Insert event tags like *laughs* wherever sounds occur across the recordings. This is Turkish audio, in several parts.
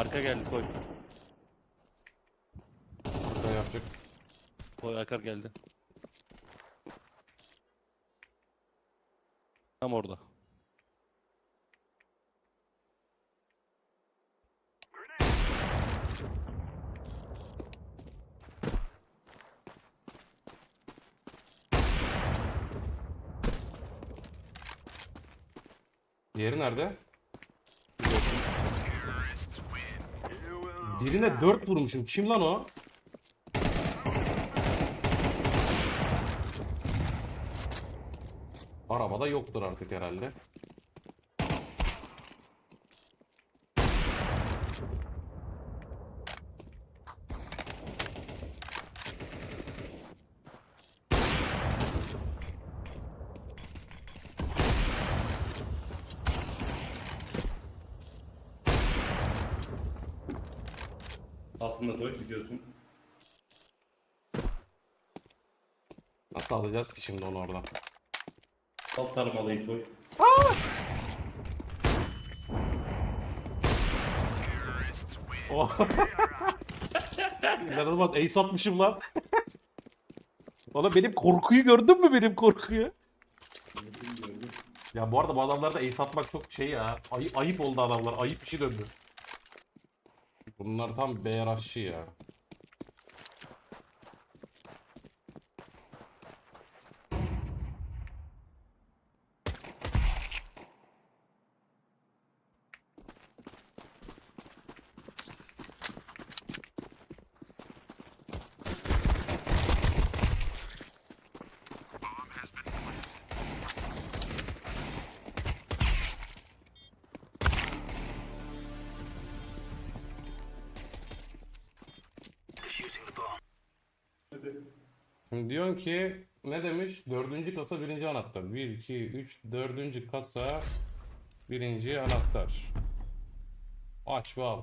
Arka geldi koy. Ne yapacak? Koy Akar geldi. Tam orada. Diğeri nerede? Birine 4 vurmuşum. Kim lan o? Arabada yoktur artık herhalde. Altında koy biliyorsun. Nasıl alacağız ki şimdi onu oradan? Alt tarmalıyı koy. Oh. *laughs* İnanılmaz ace atmışım lan. *laughs* Oğlum benim korkuyu gördün mü benim korkuyu? Ya bu arada bu adamlarda ace atmak çok şey ya. Ay- ayıp oldu adamlar. Ayıp bir şey döndü. Bunlar tam BRH'çı ya. Şimdi diyorsun ki ne demiş? Dördüncü kasa birinci anahtar. 1, 2, 3, dördüncü kasa birinci anahtar. Aç ve al.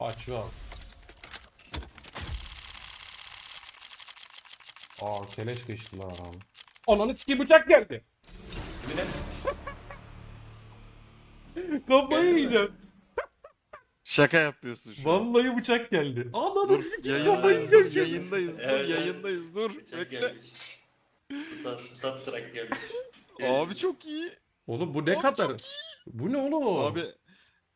Aç ve al. Aa keleş geçti lan. Ananı ki bıçak geldi. Kafayı yiyeceğim. Şaka yapıyorsun şu an. Vallahi bıçak geldi. Ananı Dur, yayındayız, kafayı dur, yayındayız, dur, Evet, evet. yayındayız, dur. Bekle. Stat, stat track gelmiş. Abi çok iyi. Oğlum bu ne Abi kadar? çok Bu ne oğlum? Abi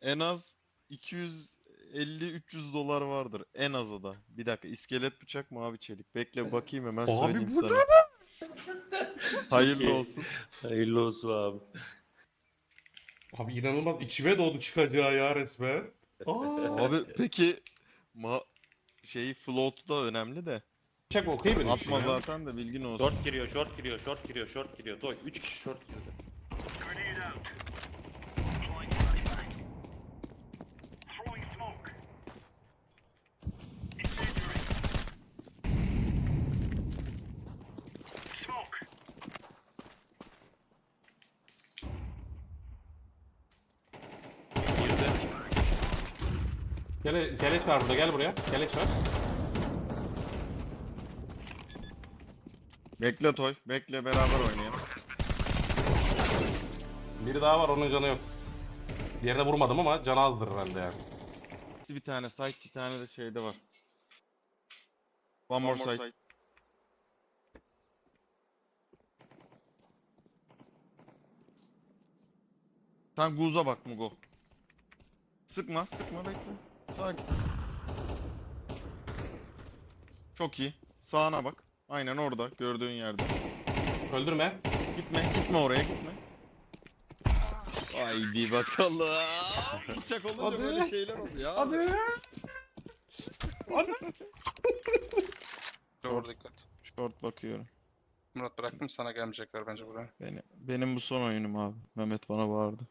en az 250-300 dolar vardır. En az o da. Bir dakika iskelet bıçak mı abi çelik? Bekle bakayım hemen Abi söyleyeyim bu sana. Hayırlı iyi. olsun. Hayırlı olsun abi. Abi inanılmaz içime doğdu çıkacağı ya resmen. Aa. Abi peki ma şeyi float da önemli de. Okey benim işim Atma zaten de bilgin olsun. Short giriyor, short giriyor, short giriyor, short giriyor. Doy 3 kişi short girdi. Kele, keleş var burada gel buraya. Keleş var. Bekle Toy. Bekle beraber oynayalım. Biri daha var onun canı yok. Diğerine vurmadım ama canı azdır herhalde yani. Bir tane site, bir tane de şeyde var. One more site. Sen Guz'a bak Mugo. Sıkma, sıkma bekle. Sakin. Çok iyi. Sağına bak. Aynen orada, gördüğün yerde. Öldürme. Gitme, gitme oraya gitme. Haydi bakalım. Bıçak olunca Hadi. böyle şeyler oluyor. Hadi. Hadi. Doğru dikkat. Short bakıyorum. Murat bıraktım sana gelmeyecekler bence buraya. Benim, benim bu son oyunum abi. Mehmet bana bağırdı.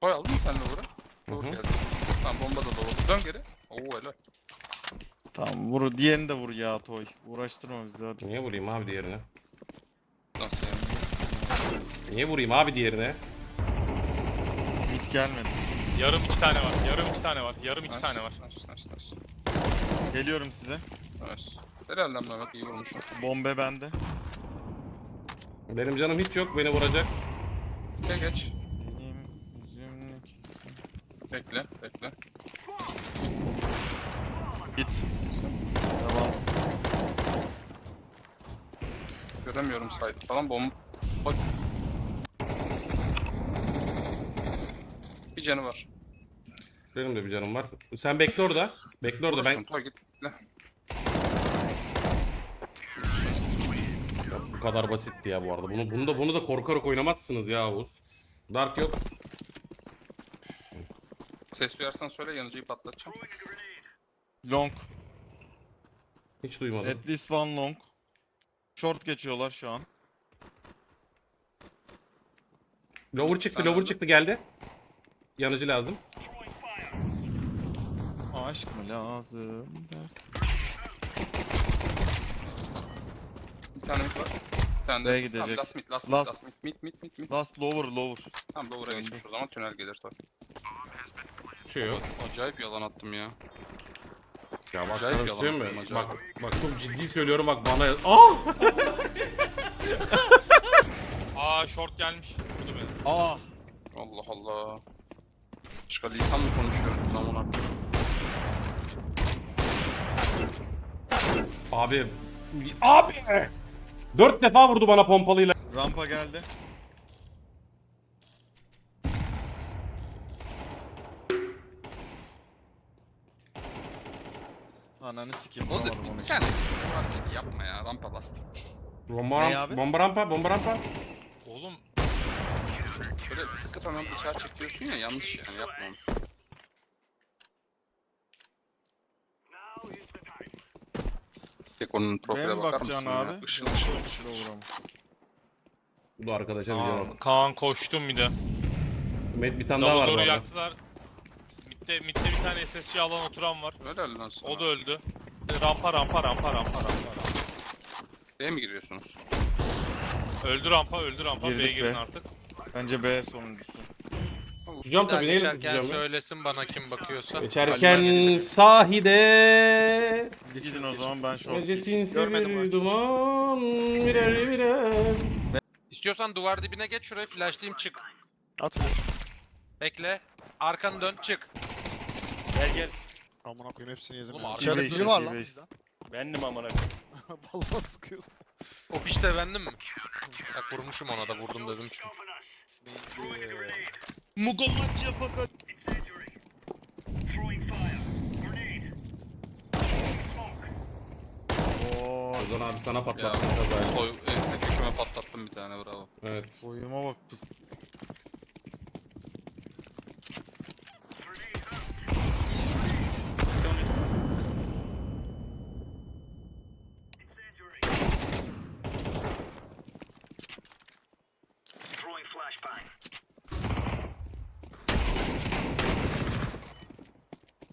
Koy aldın mı sen de buraya? Doğru geldi. Tamam bomba da dolu. Dön geri. Oo helal. Tamam vur diğerini de vur ya Toy. Uğraştırma bizi hadi. Niye vurayım abi diğerine? Nasıl yani? Niye vurayım abi diğerine? Mid gelmedi. Yarım iki tane var. Yarım iki tane var. Yarım iki tane var. Nice nice nice. Geliyorum size. Nice. Helal lan Mehmet iyi vurmuşsun. Bombe bende. Benim canım hiç yok beni vuracak. Gel geç. Bekle bekle. Git. Tamam. Göremiyorum site falan bomba. Bak. Bir canı var. Benim de bir canım var. Sen bekle orada. Bekle orada ben Toy git. Bu kadar basitti ya bu arada. Bunu bunu da bunu da korkarak oynamazsınız ya Oğuz. Dark yok. Ses duyarsan söyle yanıcıyı patlatacağım. Long. Hiç duymadım. At least one long. Short geçiyorlar şu an. Lower çıktı, Sen lower nerede? çıktı geldi. Yanıcı lazım. Aşk mı lazım der. Bir tane mid var. Bir tane de B'ye gidecek. Tamam, last mid, last mid, Last. last mid, mid, mid, mid, mid. Last lower lower. Tamam lower'a Döndü. geçmiş o zaman tünel gelir tabii. Şey yok. Çok acayip yalan attım ya. Ya bak Acayip sana yalan şey mi? Bak bak çok ciddi söylüyorum bak bana. Aa! *laughs* Aa short gelmiş. Vurdu beni. Aa. Allah Allah. Başka lisan mı konuşuyoruz lan ona? Abi abi Dört defa vurdu bana pompalıyla. Rampa geldi. Ananı sikeyim. Ozi vuramadım onu bir tane bu hareketi yapma ya rampa bastı. Bomba, Ne abi? bomba rampa, bomba rampa. Oğlum Böyle sıkıp hemen bıçağı çekiyorsun ya yanlış yani yapma onu. Tek onun profile bakar bakacaksın mısın abi. ya? Işıl ışıl ışıl. Vuramam. Bu da arkadaşa bir cevap. Aa, Kaan koştum bir de. Med bir tane daha var bu door'u arada. yaktılar. Mid'de, mid'de bir tane SSC alan oturan var. Helal lan sana. O da öldü. Rampa rampa rampa rampa rampa. rampa. B'ye mi giriyorsunuz? Öldü rampa öldü rampa. Girdik B'ye girin be. artık. Bence B sonuncusu. Tutacağım Bir daha tabii neyle geçerken tutacağım ya? söylesin bana kim bakıyorsa. Geçerken sahide gidin o zaman ben short. Gece sinsi Görmedim bir duman birer birer İstiyorsan duvar dibine geç şuraya flashlayayım çık. At. Bekle. Arkanı dön çık. Gel gel. Amına koyayım hepsini yedim. Oğlum ya. arkada İçeride biri var lan. biri bizden. Bendim amına. *laughs* Vallahi sıkıyor. O pişte bendim mi? Bak vurmuşum ona da vurdum dedim çünkü. Mugomaç yapakat. Oo, Ozan abi sana Ya patlattım kazayı. toy ense köküme patlattım bir tane bravo. Evet. boyuma bak pıs.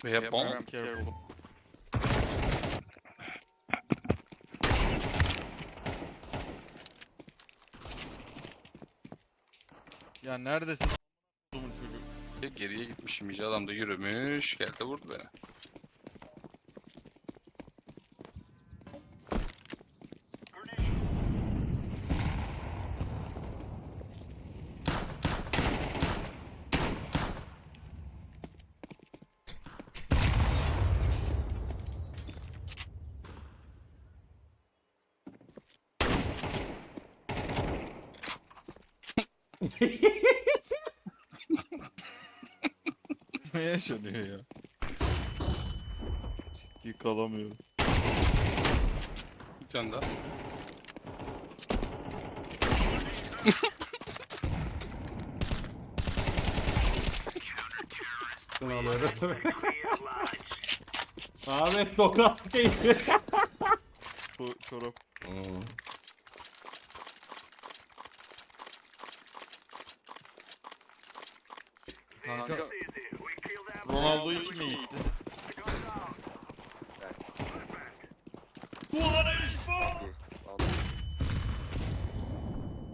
We have bomb. Careful. Ya neredesin? Geriye gitmişim iyice adam da yürümüş geldi vurdu beni. ne yaşanıyor ya? Ciddi kalamıyorum. Bir tane daha. Bunu alıyorum. Ahmet tokat keyfi. Bu çorap. Hmm. Kanka. Ronaldo'yu kim yiğitti?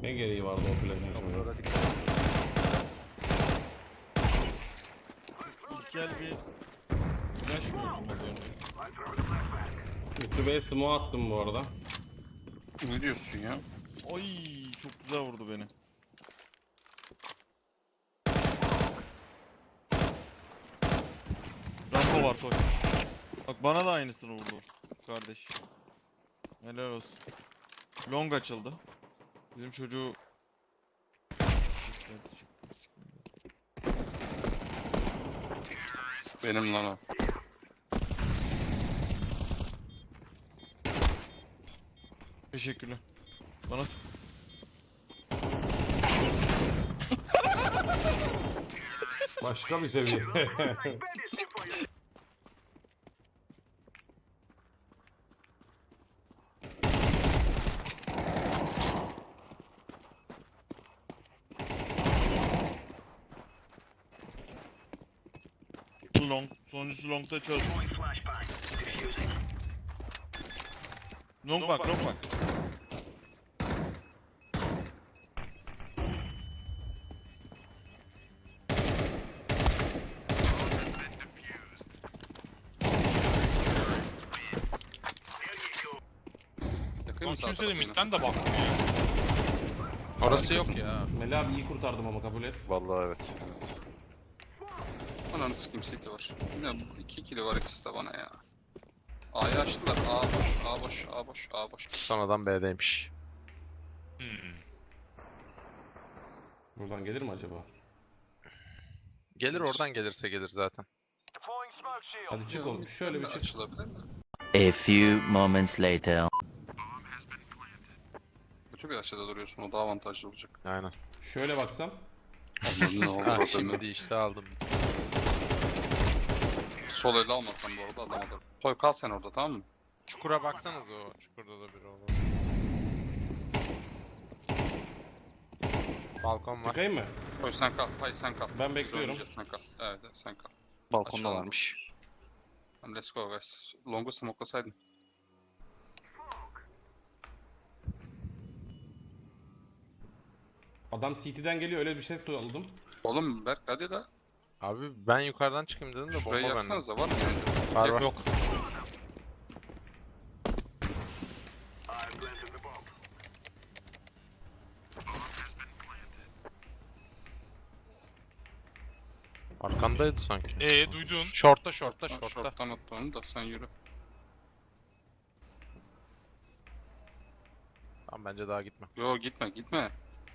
Ne gereği vardı o plajın şimdi? İlkel bir flash gördüm az önce. YouTube'ya smoke attım bu arada. Ne diyorsun ya? Ay çok güzel vurdu beni. Rampa var Toy. Bak bana da aynısını vurdu. Kardeş. Helal olsun. Long açıldı. Bizim çocuğu... Benim lan o. Teşekkürler. Bana s- Başka bir seviye. long. Sonuncusu long'da çöz. Long bak, long bak. Sağ kimse de midden de baktım ya. Orası yok ya. Melih abi iyi kurtardım ama kabul et. Vallahi evet. evet. Ananı sikeyim city var. Ne bu? 2 kilo var ikisi de bana ya. A'yı açtılar. A boş, A boş, A boş, A boş. Sonradan B'deymiş. Hmm. Buradan gelir mi acaba? Gelir oradan gelirse gelir zaten. Hadi çık oğlum. Şöyle bir çık. Açılabilir mi? A few moments later. Kötü bir açıda duruyorsun. O daha avantajlı olacak. Aynen. Şöyle baksam. Anladın ne oldu Ha, adamı? şimdi işte aldım. Sol elde almasan bu arada adam alır. Toy kal sen orada tamam mı? Çukura baksanız o. Çukurda da biri olur. Balkon var. Çıkayım mı? Toy sen kal. Hayır sen kal. Ben Biz bekliyorum. oynayacağız, Sen kal. Evet evet sen kal. Balkonda Açalım. varmış. Tamam, Let's go guys. Long'u smoklasaydın. Adam CT'den geliyor öyle bir ses aldım. Oğlum Berk hadi de. Abi ben yukarıdan çıkayım dedim de Şurayı bomba bende. yaksanıza var mı? Var var. Yok. Arkandaydı sanki. Ee duydun. Şortta şortta Tamam, şortta. Short'tan attı onu da sen yürü. Tamam bence daha gitme. Yo gitme gitme.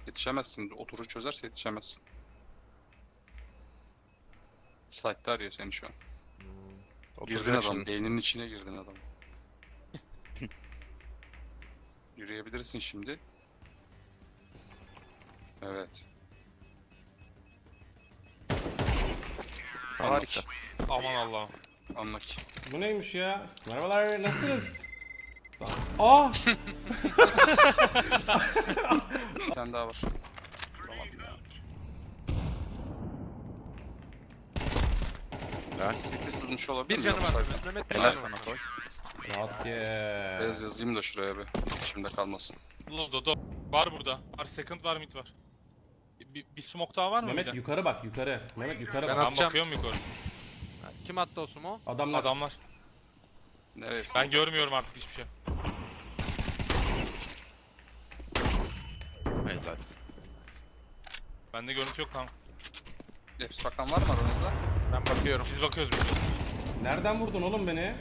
Yetişemezsin. Oturu çözerse yetişemezsin. Site'da arıyor seni şu an. Hmm. Girdin Oturacak adam. şimdi. Beyninin içine girdin adam. *laughs* Yürüyebilirsin şimdi. Evet. Harika. Aman Allah'ım. Anlak. Bu neymiş ya? Merhabalar nasılsınız? Aa! *laughs* Bir tane daha var. Vuramadım ya. City sızmış olabilir Bir mi? canı var. Mehmet Helal canı var. sana Toy. Rahat ke. Bez yazayım da şuraya bir. İçimde kalmasın. Lodo do. Var burada. Var second var mid var. Bir, bir smoke daha var mı Mehmet de? yukarı bak yukarı. Mehmet yukarı Ben bak. Ben atacağım. bakıyorum yukarı. Kim attı o sumo? Adamlar. Adamlar. Nereye? Ben görmüyorum artık hiçbir şey. Helal. Bende görüntü yok tamam. Hepsi bakan var mı aranızda? Ben bakıyorum. Biz bakıyoruz biz. Nereden vurdun oğlum beni?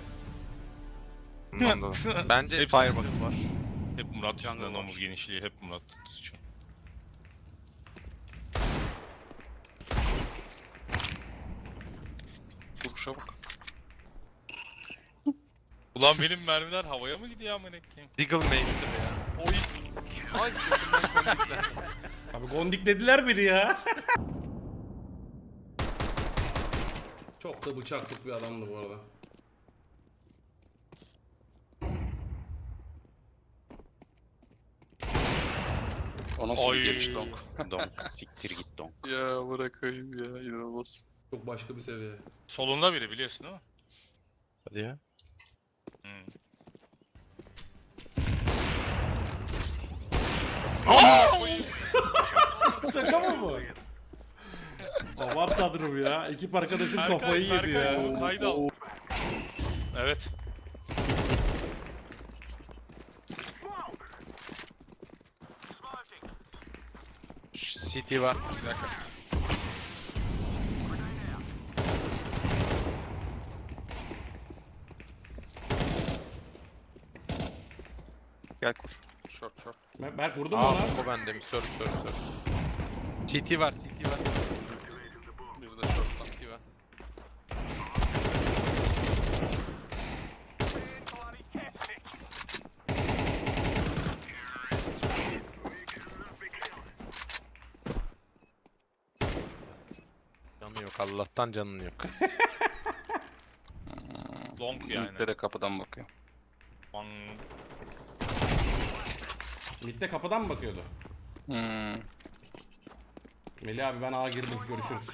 Bundan da. Bence Hepsi- Firebox var. Hep Murat Jungle yüzünden var. omuz genişliği hep Murat tutuyor. Duruşa bak. Ulan benim mermiler havaya mı gidiyor amına koyayım? Deagle Mage'dir ya. Oy. Ay götümden kondikler. Abi gondik dediler biri ya. *laughs* Çok da bıçaklık bir adamdı bu arada. O nasıl Ay. bir geliş long? Donk. Siktir git donk. ya bırakayım ya inanılmaz. Çok başka bir seviye. Solunda biri biliyorsun değil mi? Hadi ya. Hmm. *laughs* Şaka mı bu? Abartadır bu ya. Ekip arkadaşım Berkay, kafayı yedi Berkay, ya. bunu kayda al. Evet. City var. Bir dakika. Gel kur. Short short. Mer- Berk mu Aa, lan? bu bende mi? Sorry sorry sorry. City var City. Allah'tan canın yok. *laughs* Long yani. Mid'de de kapıdan bakıyor. Bang. Mid'de kapıdan mı bakıyordu? Hmm. Melih abi ben A'ya girdim. Görüşürüz.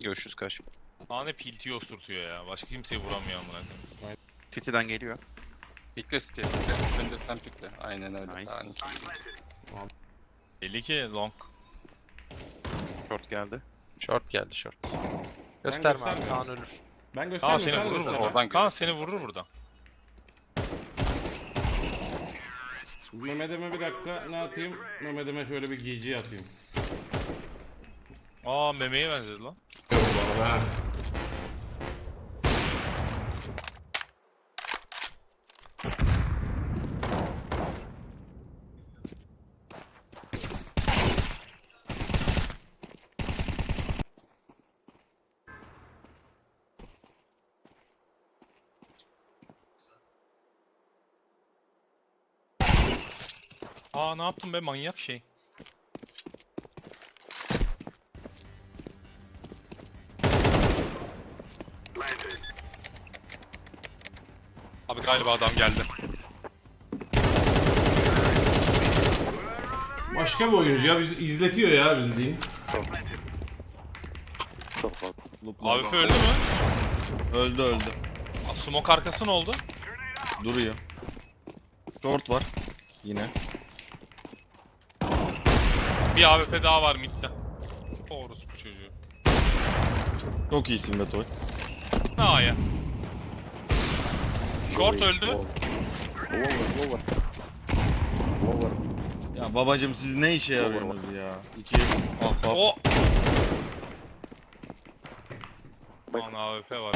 Görüşürüz kaç. Tane PLT osurtuyor ya. Başka kimseyi vuramıyor amına koyayım. City'den geliyor. Pikle City. Pikle. Önce sen pikle. Aynen öyle. Nice. Aynen. Belli ki long. Short geldi. Short geldi short. Gösterme abi. Kaan ölür. Ben Kaan göstermiyorum. seni sen vurur göster. burada. Oradan Kaan seni vurur burada. Mehmet'ime bir dakika ne atayım? Mehmet'ime şöyle bir GG atayım. Aa memeye benzedi lan. Ha. Aa ne yaptın be manyak şey. Abi galiba adam geldi. Başka bir oyuncu ya. Bizi izletiyor ya bildiğin. AWP öldü mü? Öldü öldü. Aa, Smoke arkası ne oldu? Duruyor. Short var. Yine. Bir AWP daha var midde. Doğrusu bu çocuğu. Çok iyisin be Toy. Ne aya? Short öldü. Ya babacım siz ne işe yarıyorsunuz ya? İki. Ah bak. O. Lan AWP var.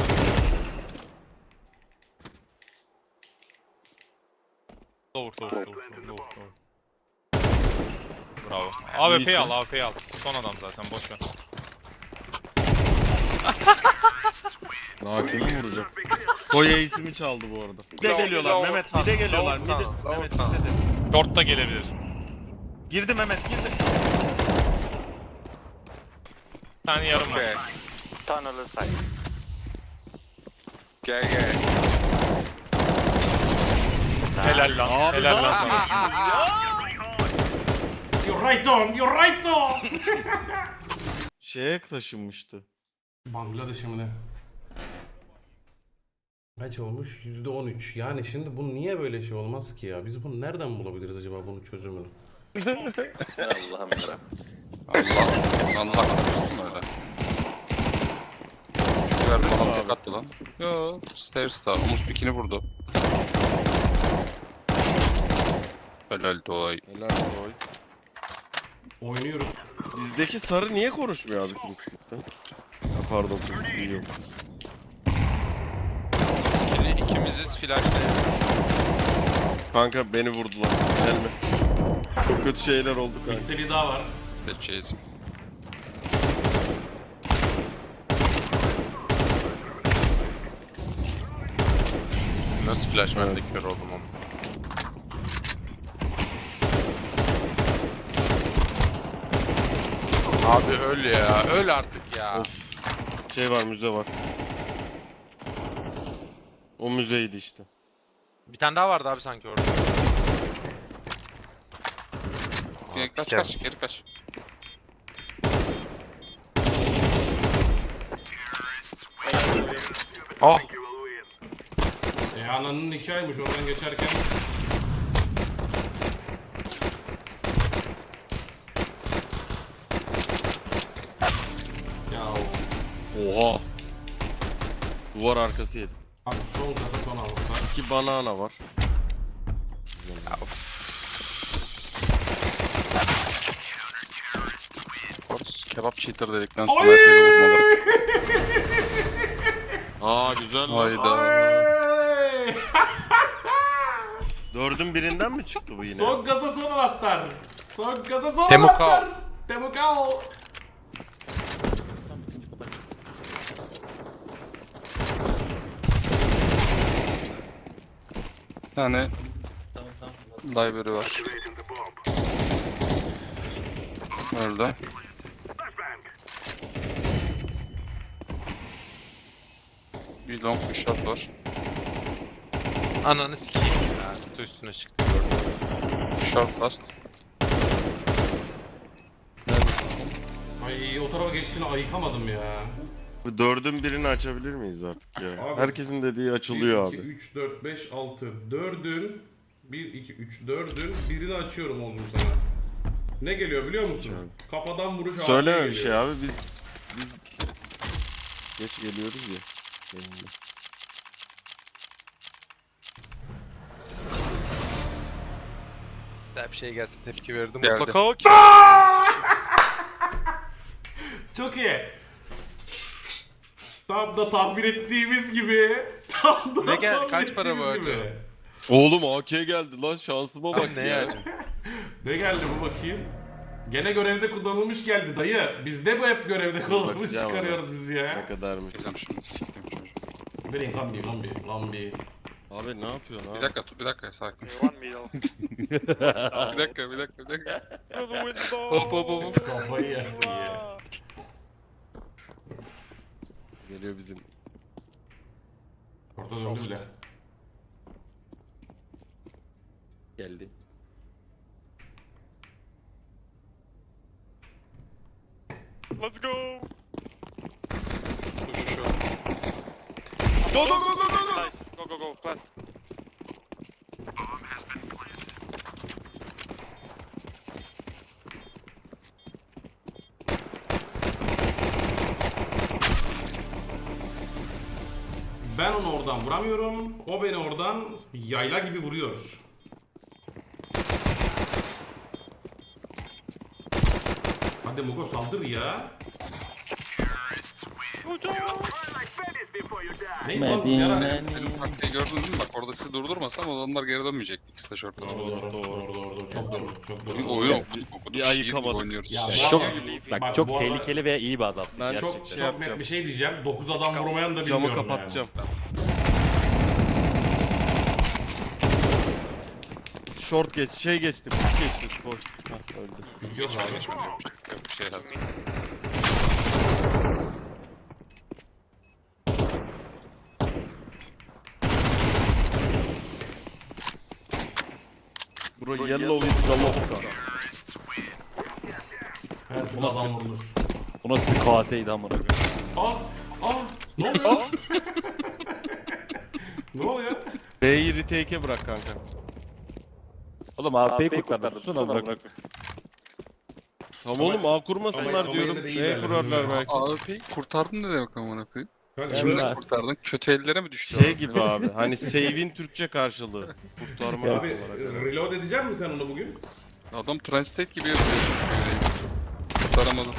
Doğru doğru doğru doğru doğru. Bravo. İyisin. al AWP'yi al. Son adam zaten boş ver. *laughs* Daha kimi vuracak? Toy ismi çaldı bu arada. Bir de geliyorlar Mehmet. Bir de geliyorlar. Bir de. Mehmet bir de. de. Short da gelebilir. Girdi Mehmet girdi. Bir tane yarım var. Tunnel side. Gel gel. Helal lan. Helal lan sana. Right on, you're right on. Şeye taşınmıştı. Bangladeş'e mi ne? Kaç olmuş? %13. Yani şimdi bu niye böyle şey olmaz ki ya? Biz bunu nereden bulabiliriz acaba bunun çözümünü? Allah'ım yarabbim. Allah. Allah korusun öyle. Ver falan tek attı lan. Yo. Stairs da. Omuz pikini vurdu. Helal doy. Helal Toy. Oynuyorum. Bizdeki sarı niye konuşmuyor abi? Ha, pardon TeamSpeak yok. İkili, ikimiziz flashlayalım. Kanka beni vurdular. Gelme. Çok kötü şeyler oldu kanka. Bir daha var. Seçeceğiz. Nasıl flash ben de kör oldum ama. Abi öl ya. Öl artık ya. Of. Şey var müze var. O müzeydi işte. Bir tane daha vardı abi sanki orada. Geri kaç kaç geri kaç. Oh. E ananın nikahıymış oradan geçerken. Duvar arkası yedi. abi son kasa son avukta. İki banana var. Korus kebap cheater dedikten sonra herkese vurmaları. *laughs* Aa güzel lan. Hayda. *laughs* Dördün birinden mi çıktı bu yine? Son gaza son anahtar. Son gaza son Temukao. anahtar. Temukao. Tane library var. Öldü. Bir long bir short var. Ananı sikeyim ya. Kutu üstüne çıktı. Short last. Ay o tarafa geçtiğini ayıkamadım ya. Dördün birini açabilir miyiz artık ya? Abi. Herkesin dediği açılıyor 1, 2, abi. 3, 4, 5, 6. 4'ün 1, 2, 3, 4'ün birini açıyorum Oğuzum sana. Ne geliyor biliyor musun? Kafadan vuruş ağacı Söyleme bir geliyor. şey abi biz biz geç geliyoruz ya. Yayında. Güzel bir şey gelse tepki verirdim. Geldi. Mutlaka o ki. *laughs* Çok iyi. Tam da tahmin ettiğimiz gibi. *laughs* Tam da Ne geldi? tahmin Kaç para bu ettiğimiz acaba? gibi. Oğlum AK geldi lan şansıma bak ne ya. yani? *laughs* Ne geldi bu bakayım? Gene görevde kullanılmış geldi dayı. Bizde bu hep görevde kullanılmış bakacağım çıkarıyoruz biz ya. Ne kadarmış. Diyeceğim şimdi siktim çocuğu. Verin lan bir lan bir lan bir. Abi ne yapıyorsun Bir abi? dakika dur bir dakika sakin. *laughs* Bir dakika bir dakika bir dakika. Hop hop hop hop. Kafayı yersin ya. Geliyor bizim. Orada döndü bile. Geldi. Let's go. Şu şu şu. Go go go go go go. Nice. Go go go. Plant. Ben onu oradan vuramıyorum. O beni oradan yayla gibi vuruyor. Hadi Mugo saldır ya. Ne yara? Benim taktiği gördün değil mi? Bak orada sizi durdurmasam adamlar geri dönmeyecekti ikisi de short'tan. Doğru doğru doğru doğru çok doğru çok doğru. Oyun yok. bir ayıkamadık. oynuyoruz. Ya bu Çok, bak Bak, çok bu tehlikeli ve iyi bir adamsın Ben gerçekten. Çok Şey çok net bir şey diyeceğim. 9 adam vurmayan da Camı bilmiyorum kapatacağım. Short geç, şey geçti, pik geçti. Boş. Öldü. Yok. Geçmedi yok bir şey lazım. Bro yellow is. Her türlü adam vurulur. Bu nasıl bir kaseydi amına koyayım. Ah! Ah! Ne oluyor? *laughs* ne oluyor? B'yi retake'e bırak kanka. Oğlum AP'yi kurtardı. Susun amına koyayım. Tamam oğlum A kurmasınlar ama diyorum. B kurarlar belki. AWP'yi kurtardın ne demek amına koyayım? Kanka, Evet. Kimden abi. kurtardın? Kötü ellere mi düştü? Şey abi? gibi abi. Hani save'in Türkçe karşılığı. Kurtarma Abi olarak. reload edecek misin sen onu bugün? Adam translate gibi yapıyor. Kurtaramadım.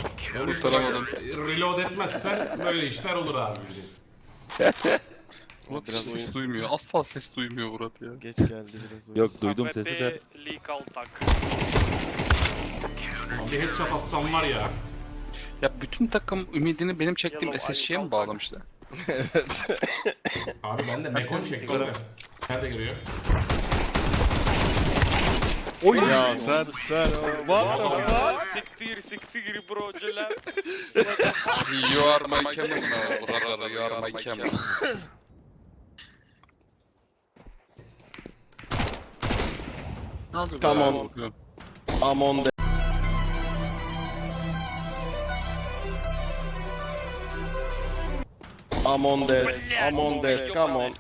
Kurtaramadım. Reload etmezsen böyle işler olur abi. bizim. Murat Biraz ses oyun- duymuyor. Asla ses duymuyor Murat ya. Geç geldi biraz oyun. Yok duydum sesi de. Leak alt tak. Ulan Bir headshot atsam var ya. Ya bütün takım ümidini benim çektiğim SSG'ye mi ayıp bağlamışlar? Abi ben de mekon çektim. kanka. Nerede giriyor? Ya sen sen what the fuck? Siktir siktir bro celal. *laughs* You are my camel now. brother, You are my camel. *laughs* Tamam. ya? This, I'm on this, come on.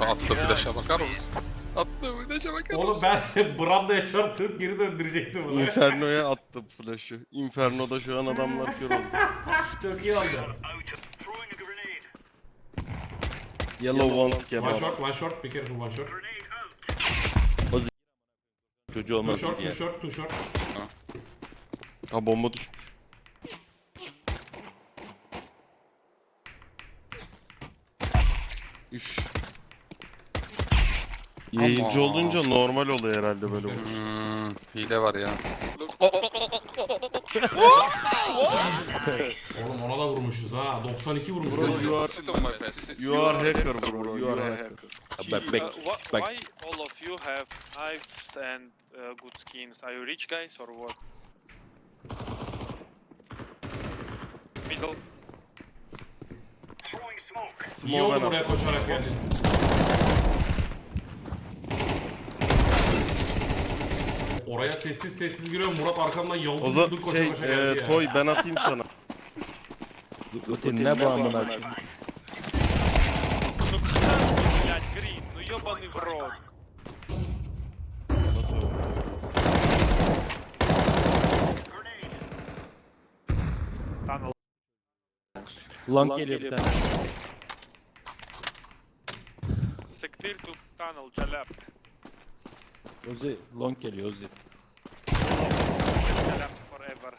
Attığı flash'a bakar mısın? Attığı flash'a bakar Oğlum mısın? ben *laughs* Branda'ya çarptım geri döndürecektim bunu. Inferno'ya attım flash'ı. Inferno'da şu an adamlar kör oldu. *laughs* Çok iyi oldu. Yellow one One kebap. short, one short, be careful one short. Çocuğu Two olmaz short, diye. two short, two short. Ha bomba düşmüş. Üf. Yayıncı Ama- olunca normal oluyor herhalde böyle bu. Hmm, hile var ya. Oğlum ona da vurmuşuz ha. 92 Bro, vurmuşuz. you are- You are hacker bro, you are hacker. Uh, wh- why all of you have knives and uh, good skins? Are you rich guys or what? Middle. İyi Small oldu ben buraya attım. koşarak geldi. Oraya sessiz sessiz giriyor. Murat arkamdan yaldır O yaldır zaman koşa şey koşa geldi e, ya. toy ben atayım sana. Rutin ne bu amına koyayım? Ну блядь, Грин, ну ёбаный в рот. Nasıl oldu? Tunnel. Long geliyor bir tane. Sectil to tunnel, Jalap. Ozi long geliyor Ozi. Jalap forever.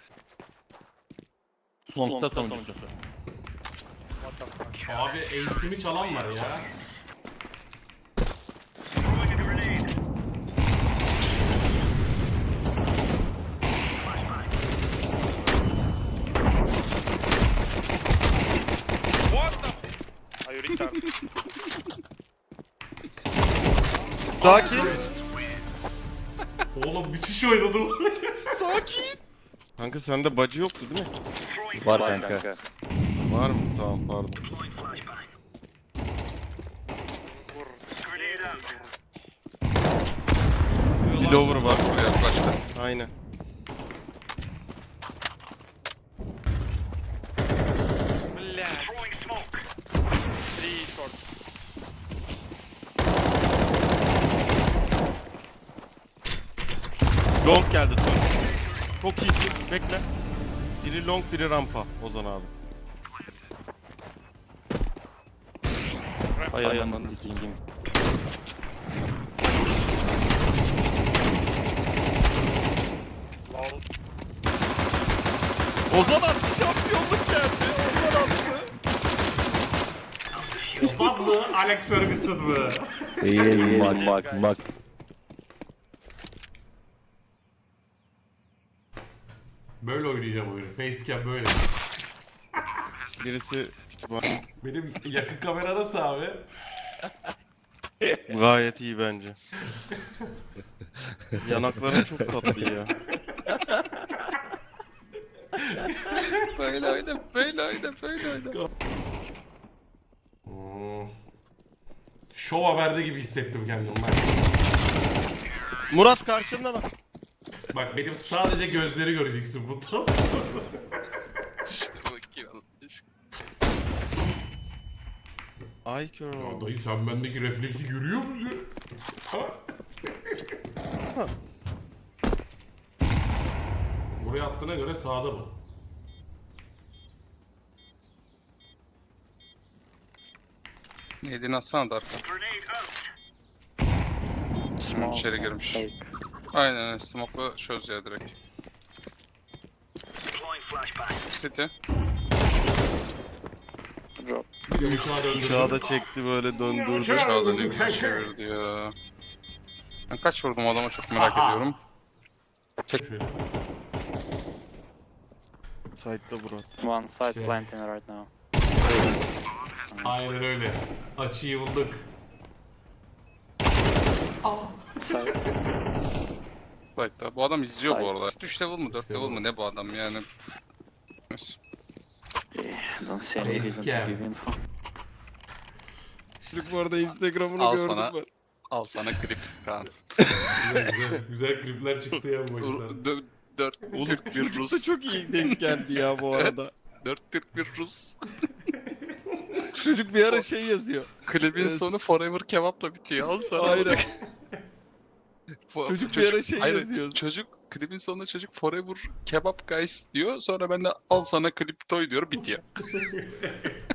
Long'da sonuncusu. What the fuck? Abi ace'imi çalan var ya. What the? Are you retard? Sakin. Oğlum müthiş oynadım. Sakin. Kanka sende bacı yoktu değil mi? Var kanka. Var mı? Tamam pardon. Lower var buraya yaklaştı. Aynen. Long geldi toy. Çok iyisin. Bekle. Biri long biri rampa Ozan abi. Ay ayağından sikeyim. Ozan attı şampiyonluk geldi. Ozan attı. Ozan mı? Alex Ferguson mı? İyi bak bak bak. Facecam böyle. Birisi kütüphane. Benim yakın kamera nasıl abi? Gayet iyi bence. Yanakların çok tatlı ya. Böyle oyna, böyle oyna, böyle oyna. Hmm. Show haberde gibi hissettim kendimi. Murat karşında bak. Bak benim sadece gözleri göreceksin bundan sonra. İşte bakayım. Ay kör. Ya dayı sen bendeki refleksi görüyor musun? Ha? Buraya attığına göre sağda bu. Neydi atsana da arka. Smoke içeri girmiş. Aynen smoke'la çöz ya direkt. City. Bir de uçağa döndürdüm. Uçağı da çekti böyle döndürdü. Aşağıda ne güzel çevirdi ya. Ben kaç vurdum adama çok merak ediyorum. Şöyle. Side'da Murat. One side Şey. planting right now. Aynen öyle. Açıyı bulduk. Side. Like'da. Bu adam izliyor bu Side. arada. 3 level mı 4 level mı ne bu adam yani. Neyse. Don't any reason to Scam. give info. Şimdi bu arada Instagram'ını Al gördüm sana. ben. Al sana klip Kaan. Güzel güzel. Güzel klipler çıktı ya bu maçtan. Dö- Dört Türk bir da Rus. çok iyi denk geldi ya bu arada. Dört Türk bir Rus. Çocuk bir ara şey yazıyor. Klibin Evet. sonu Forever Kebap'la bitiyor. Al sana. Aynen. *laughs* Fo- Çocuk bir ara şey Hayır, yazıyor. Çocuk klibin sonunda çocuk Forever Kebap Guys diyor. Sonra ben de al sana klip toy diyor bitiyor. *laughs*